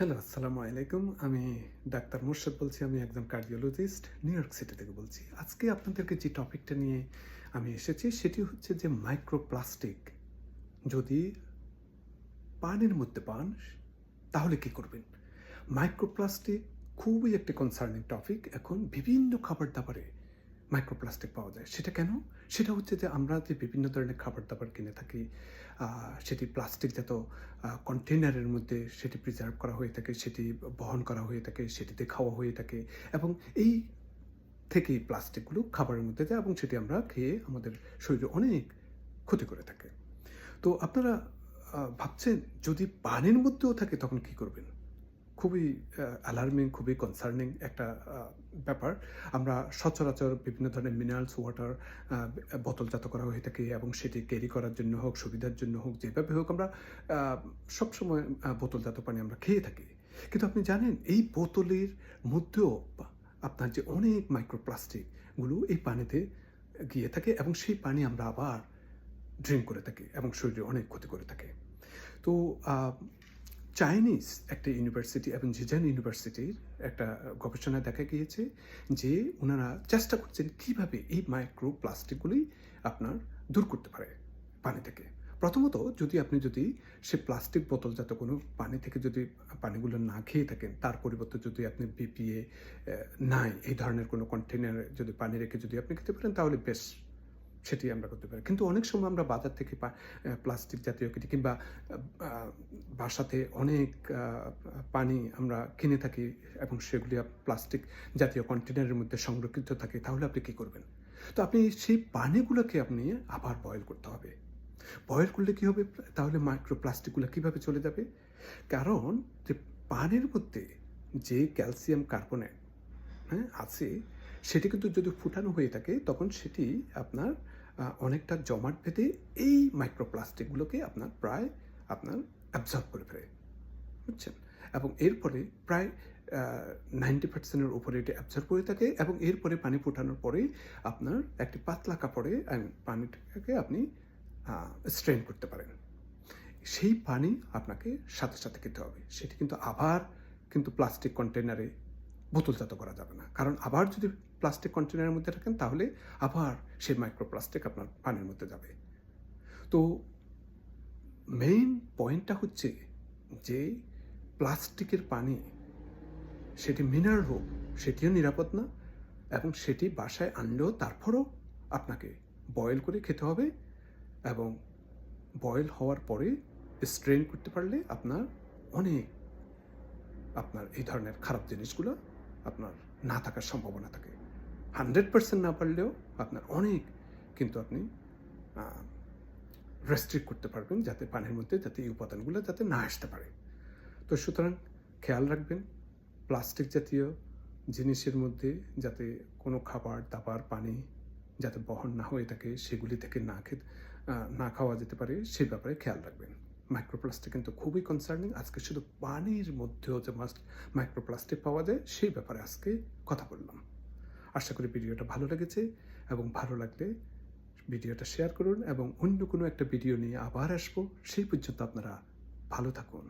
Hello, আসসালামু আলাইকুম। আমি ডাক্তার মোর্শেদ বলছি, আমি একজন কার্ডিওলজিস্ট, নিউ ইয়র্ক সিটি থেকে বলছি। আজকে আপনাদেরকে যে টপিকটা নিয়ে আমি এসেছি, সেটি হচ্ছে যে মাইক্রোপ্লাস্টিক। যদি পানির মধ্যে পান, তাহলে কি করবেন? মাইক্রোপ্লাস্টিক খুবই একটি কনসার্নিং টপিক এখন বিভিন্ন খাবার দাবারে মাইক্রোপ্লাস্টিক পাওয়া যায়। সেটা কেন? সেটা হচ্ছে যে আমরা যে বিভিন্ন ধরনের খাবার দাবার কিনে থাকি সেটি প্লাস্টিক জাত কন্টেনারের মধ্যে সেটি প্রিজার্ভ করা হয়ে থাকে, সেটি বহন করা হয়ে থাকে, সেটিতে খাওয়া হয়ে থাকে এবং এই থেকেই প্লাস্টিকগুলো খাবারের মধ্যে যায় এবং সেটি আমরা খেয়ে আমাদের শরীরে অনেক ক্ষতি করে থাকে। তো আপনারা ভাবছেন যদি পানির মধ্যেও থাকে তখন কি করবেন? খুবই অ্যালার্মিং খুবই কনসার্নিং একটা ব্যাপার। আমরা সচরাচর বিভিন্ন ধরনের মিনারেলস ওয়াটার বোতলজাত করা হয়ে থাকে এবং সেটি ক্যারি করার জন্য হোক, সুবিধার জন্য হোক, যেভাবে হোক আমরা সবসময় বোতলজাত পানি আমরা খেয়ে থাকি। কিন্তু আপনি জানেন, এই বোতলের মধ্যেও আপনার যে অনেক মাইক্রোপ্লাস্টিকগুলো এই পানিতে গিয়ে থাকে এবং সেই পানি আমরা আবার ড্রিঙ্ক করে থাকি এবং শরীরে অনেক ক্ষতি করে থাকে। তো চাইনিজ একটা ইউনিভার্সিটি এবং জিজান ইউনিভার্সিটির একটা গবেষণায় দেখা গিয়েছে যে ওনারা চেষ্টা করছেন কীভাবে এই মাইক্রো প্লাস্টিকগুলি আপনার দূর করতে পারে পানি থেকে। প্রথমত যদি আপনি যদি সে প্লাস্টিক বোতলজাত কোনো পানি থেকে যদি পানিগুলো না খেয়ে থাকেন, তার পরিবর্তে যদি আপনি বিপিএ নাই, এই ধরনের কোনো কন্টেনারে যদি পানি রেখে যদি আপনি খেতে পারেন, তাহলে বেশ সেটি আমরা করতে পারি। কিন্তু অনেক সময় আমরা বাজার থেকে প্লাস্টিক জাতীয় কিছু কিংবা বাসাতে অনেক পানি আমরা কিনে থাকি এবং সেগুলি প্লাস্টিক জাতীয় কন্টেনারের মধ্যে সংরক্ষিত থাকে, তাহলে আপনি কী করবেন? তো আপনি সেই পানিগুলোকে আপনি আবার বয়েল করতে হবে। বয়েল করলে কি হবে? তাহলে মাইক্রো প্লাস্টিকগুলো কীভাবে চলে যাবে? কারণ যে পানির মধ্যে যে ক্যালসিয়াম কার্বনেট হ্যাঁ আছে সেটি কিন্তু যদি ফুটানো হয়ে থাকে, তখন সেটি আপনার অনেকটা জমাট বেঁধে এই মাইক্রোপ্লাস্টিকগুলোকে আপনার প্রায় আপনার অ্যাবজর্ব করে ফেলে। বুঝছেন? এবং এরপরে প্রায় নাইনটি পার্সেন্টের উপরে এটি অ্যাবজর্ব করে থাকে এবং এরপরে পানি ফোটানোর পরেই আপনার একটি পাতলা কাপড়ে পানিটাকে আপনি স্ট্রেন করতে পারেন। সেই পানি আপনাকে সাথে সাথে খেতে হবে। সেটি কিন্তু আবার কিন্তু প্লাস্টিক কন্টেনারে বোতলজাত করা যাবে না। কারণ আবার যদি প্লাস্টিক কন্টেনারের মধ্যে রাখেন তাহলে আবার সেই মাইক্রোপ্লাস্টিক আপনার পানির মধ্যে যাবে। তো মেইন পয়েন্টটা হচ্ছে যে প্লাস্টিকের পানি, সেটি মিনারেল হোক, সেটিও নিরাপদ না এবং সেটি বাসায় আনলেও তারপরও আপনাকে বয়েল করে খেতে হবে এবং বয়েল হওয়ার পরে স্ট্রেন করতে পারলে আপনার অনেক, আপনার এই ধরনের খারাপ জিনিসগুলো আপনার না থাকার সম্ভাবনা থাকে। হান্ড্রেড পার্সেন্ট না পারলেও আপনার অনেক কিন্তু আপনি রেস্ট্রিক্ট করতে পারবেন যাতে পানির মধ্যে যাতে এই উপাদানগুলো যাতে না আসতে পারে। তো সুতরাং খেয়াল রাখবেন, প্লাস্টিক জাতীয় জিনিসের মধ্যে যাতে কোনো খাবার, দাবার, পানি যাতে বহন না হয়ে থাকে, সেগুলি থেকে না খেতে না খাওয়া যেতে পারে সেই ব্যাপারে খেয়াল রাখবেন। মাইক্রোপ্লাস্টিক কিন্তু খুবই কনসার্নিং আজকে শুধু পানির মধ্যেও যে মাস্ট মাইক্রোপ্লাস্টিক পাওয়া যায়, সেই ব্যাপারে আজকে কথা বললাম। আশা করি ভিডিওটা ভালো লেগেছে এবং ভালো লাগলে ভিডিওটা শেয়ার করুন এবং অন্য কোনো একটা ভিডিও নিয়ে আবার আসব। সেই পর্যন্ত আপনারা ভালো থাকুন।